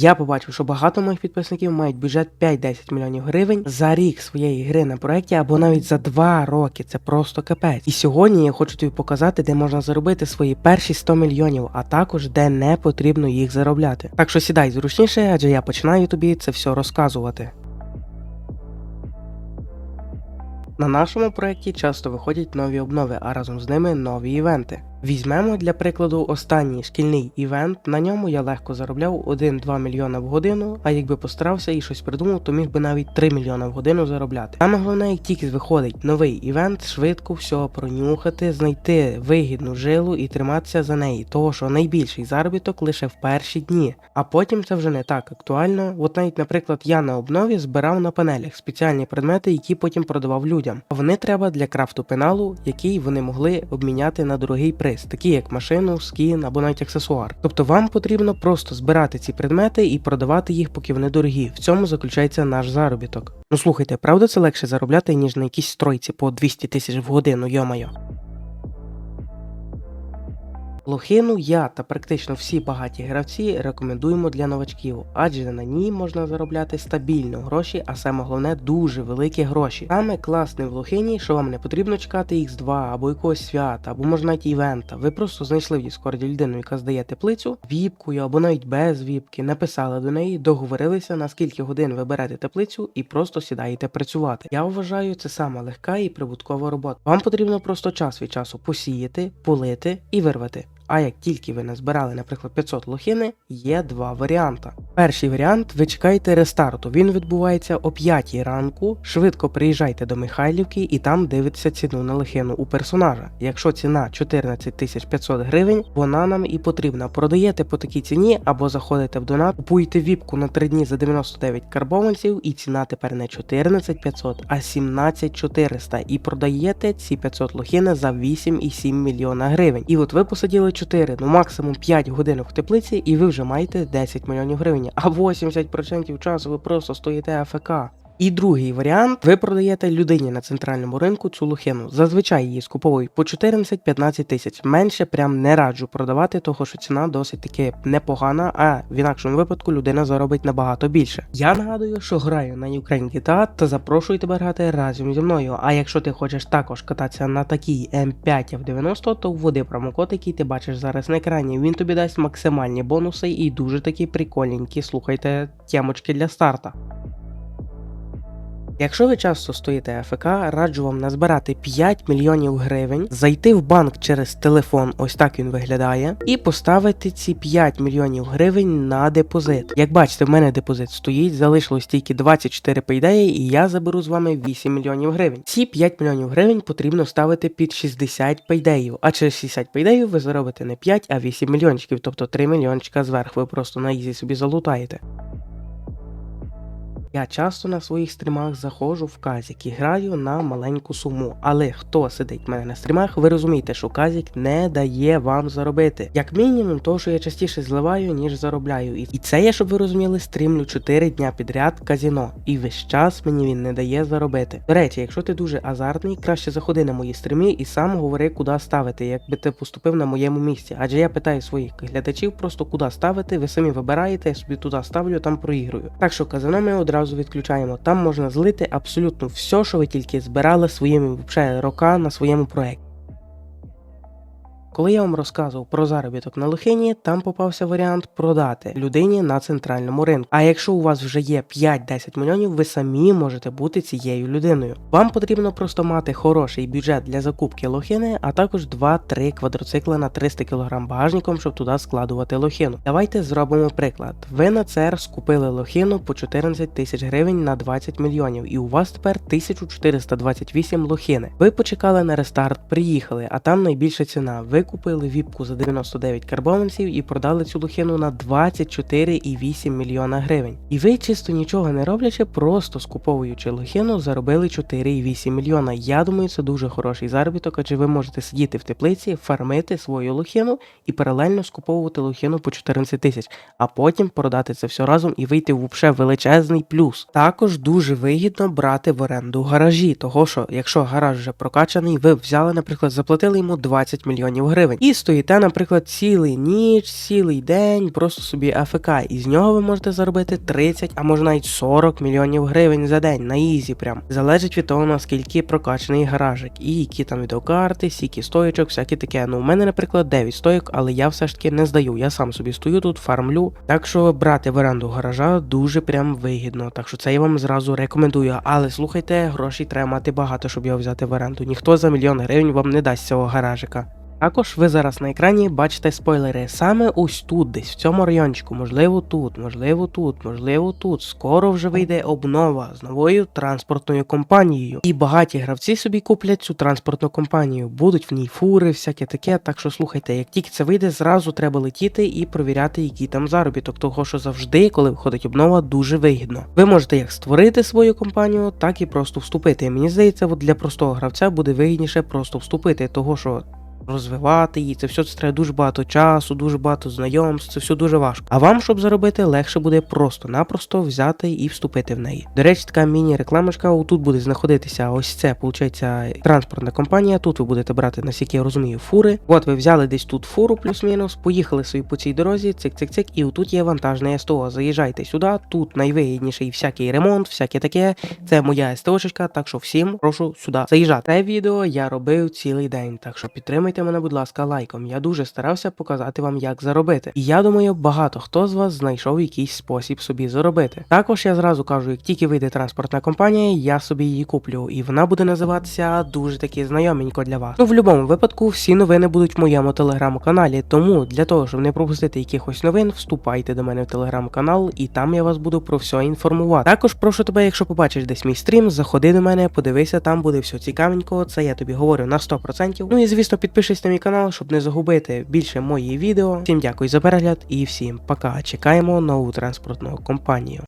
Я побачив, що багато моїх підписників мають бюджет 5-10 мільйонів гривень за рік своєї гри на проєкті або навіть за 2 роки. Це просто капець. І сьогодні я хочу тобі показати, де можна заробити свої перші 100 мільйонів, а також де не потрібно їх заробляти. Так що сідай зручніше, адже я починаю тобі це все розказувати. На нашому проєкті часто виходять нові обнови, а разом з ними нові івенти. Візьмемо для прикладу останній шкільний івент. На ньому я легко заробляв 1-2 мільйона в годину, а якби постарався і щось придумав, то міг би навіть 3 мільйона в годину заробляти. Саме головне, як тільки виходить новий івент, швидко все пронюхати, знайти вигідну жилу і триматися за неї, того що найбільший заробіток лише в перші дні. А потім це вже не так актуально. От навіть, наприклад, я на обнові збирав на панелях спеціальні предмети, які потім продавав людям. Вони треба для крафту пеналу, який вони могли обміняти на дорогий приз, такі як машину, скін або навіть аксесуар. Тобто вам потрібно просто збирати ці предмети і продавати їх, поки вони дорогі. В цьому заключається наш заробіток. Ну слухайте, правда це легше заробляти, ніж на якійсь стройці по 200 тисяч в годину, йомайо. Лохину я та практично всі багаті гравці рекомендуємо для новачків, адже на ній можна заробляти стабільно гроші, а саме головне дуже великі гроші. Саме класне в лохині, що вам не потрібно чекати X2 або якогось свята, або можна навіть івента. Ви просто знайшли в Діскорді людину, яка здає теплицю віпкою або навіть без віпки, написали до неї, договорилися на скільки годин ви берете теплицю і просто сідаєте працювати. Я вважаю, це сама легка і прибуткова робота. Вам потрібно просто час від часу посіяти, полити і вирвати. А як тільки ви назбирали, наприклад, 500 лохини, є два варіанти. Перший варіант ви чекаєте рестарту. Він відбувається о 5 ранку. Швидко приїжджайте до Михайлівки і там дивитеся ціну на лохину у персонажа. Якщо ціна 14 500 гривень, вона нам і потрібна. Продаєте по такій ціні або заходите в донат, купуєте віпку на 3 дні за 99 карбованців, і ціна тепер не 14 500, а 17 400. І продаєте ці 500 лохини за 8,7 мільйона гривень. І от ви посадили 4, ну максимум 5 годин в теплиці, і ви вже маєте 10 мільйонів гривень. А 80% часу ви просто стоїте АФК. І другий варіант: ви продаєте людині на центральному ринку цю лохину. Зазвичай її скуповують по 14-15 тисяч. Менше прям не раджу продавати, того що ціна досить таки непогана, а в інакшому випадку людина заробить набагато більше. Я нагадую, що граю на Ukraine GTA та запрошую тебе грати разом зі мною. А якщо ти хочеш також кататися на такій М5 F90, то вводи промокод, який ти бачиш зараз на екрані. Він тобі дасть максимальні бонуси і дуже такі прикольненькі. Слухайте темочки для старта. Якщо ви часто стоїте АФК, раджу вам назбирати 5 мільйонів гривень, зайти в банк через телефон, ось так він виглядає, і поставити ці 5 мільйонів гривень на депозит. Як бачите, в мене депозит стоїть, залишилось тільки 24 пейдеї, і я заберу з вами 8 мільйонів гривень. Ці 5 мільйонів гривень потрібно ставити під 60 пейдеїв, а через 60 пейдеїв ви заробите не 5, а 8 мільйончиків, тобто 3 мільйончика зверху ви просто на ізі собі залутаєте. Я часто на своїх стрімах заходжу в казік і граю на маленьку суму. Але хто сидить в мене на стрімах, ви розумієте, що казік не дає вам заробити. Як мінімум, то що я частіше зливаю, ніж заробляю. І це я, щоб ви розуміли, стрімлю 4 дня підряд казіно. І весь час мені він не дає заробити. До речі, якщо ти дуже азартний, краще заходи на мої стріми і сам говори, куди ставити, якби ти поступив на моєму місці. Адже я питаю своїх глядачів просто куди ставити, ви самі вибираєте, я собі туди ставлю, там проігрую. Так що казино ми одразу відключаємо. Там можна злити абсолютно все, що ви тільки збирали своїми вообще рока на своєму проєкті. Коли я вам розказував про заробіток на лохині, там попався варіант продати людині на центральному ринку. А якщо у вас вже є 5-10 мільйонів, ви самі можете бути цією людиною. Вам потрібно просто мати хороший бюджет для закупки лохини, а також 2-3 квадроцикли на 300 кг багажником, щоб туди складувати лохину. Давайте зробимо приклад. Ви на ЦЕР скупили лохину по 14 тисяч гривень на 20 мільйонів, і у вас тепер 1428 лохини. Ви почекали на рестарт, приїхали, а там найбільша ціна. Ви купили віпку за 99 карбованців і продали цю лохину на 24,8 мільйона гривень. І ви чисто нічого не роблячи, просто скуповуючи лохину, заробили 4,8 мільйона. Я думаю, це дуже хороший заробіток, адже ви можете сидіти в теплиці, фармити свою лохину і паралельно скуповувати лохину по 14 тисяч, а потім продати це все разом і вийти в вообще величезний плюс. Також дуже вигідно брати в оренду гаражі, того що якщо гараж вже прокачаний, ви взяли, наприклад, заплатили йому 20 мільйонів гривень. Гривень. І стоїте, наприклад, цілий ніч, цілий день, просто собі АФК, і з нього ви можете заробити 30, а може навіть 40 мільйонів гривень за день на ізі. Прям залежить від того, наскільки прокачаний гаражик, і які там відеокарти, скільки стоїчок, всяке таке. Ну, у мене, наприклад, 9 стоїк, але я все ж таки не здаю. Я сам собі стою тут, фармлю. Так що брати в оренду гаража дуже прям вигідно. Так що це я вам зразу рекомендую. Але слухайте, грошей треба мати багато, щоб його взяти в оренду. Ніхто за мільйон гривень вам не дасть цього гаражика. Також ви зараз на екрані бачите спойлери саме ось тут, десь в цьому райончику, можливо тут, можливо тут, можливо тут. Скоро вже вийде обнова з новою транспортною компанією. І багаті гравці собі куплять цю транспортну компанію. Будуть в ній фури, всяке таке. Так що слухайте, як тільки це вийде, зразу треба летіти і провіряти, який там заробіток. Того що завжди, коли виходить обнова, дуже вигідно. Ви можете як створити свою компанію, так і просто вступити. Мені здається, от для простого гравця буде вигідніше просто вступити, того що розвивати її. Це все це треба дуже багато часу, дуже багато знайомств, це все дуже важко. А вам, щоб заробити, легше буде просто-напросто взяти і вступити в неї. До речі, така міні-рекламочка. Отут буде знаходитися ось це, виходить, транспортна компанія. Тут ви будете брати, наскільки я розумію, фури. От ви взяли десь тут фуру, плюс-мінус, поїхали собі по цій дорозі, цик-цик-цик, і отут є вантажне СТО. Заїжджайте сюди, тут найвигідніший всякий ремонт, всяке таке. Це моя СТОшечка, так що всім прошу сюди заїжджати. Це відео я робив цілий день, так що підтримайте мене, будь ласка, лайком. Я дуже старався показати вам, як заробити. І я думаю, багато хто з вас знайшов якийсь спосіб собі заробити. Також я зразу кажу, як тільки вийде транспортна компанія, я собі її куплю, і вона буде називатися дуже таки знайоменько для вас. Ну, в будь-якому випадку, всі новини будуть в моєму телеграм-каналі. Тому для того, щоб не пропустити якихось новин, вступайте до мене в телеграм-канал, і там я вас буду про все інформувати. Також прошу тебе, якщо побачиш десь мій стрім, заходи до мене, подивися, там буде все цікавенько. Це я тобі говорю на 100%. Ну і звісно, підпишись на мій канал, щоб не загубити більше мої відео. Всім дякую за перегляд і всім пока. Чекаємо нову транспортну компанію.